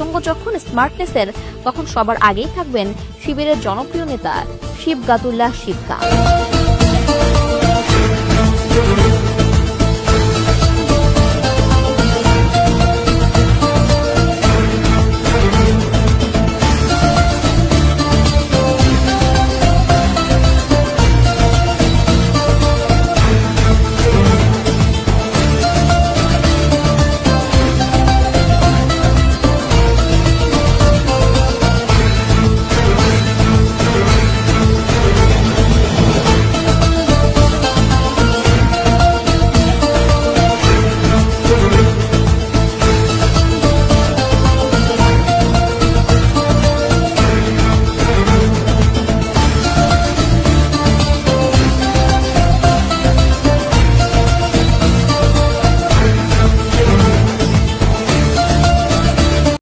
প্রসঙ্গ যখন স্মার্টনেসের তখন সবার আগেই থাকবেন শিবিরের জনপ্রিয় নেতা শিবগাতুল্লাহ শিবগা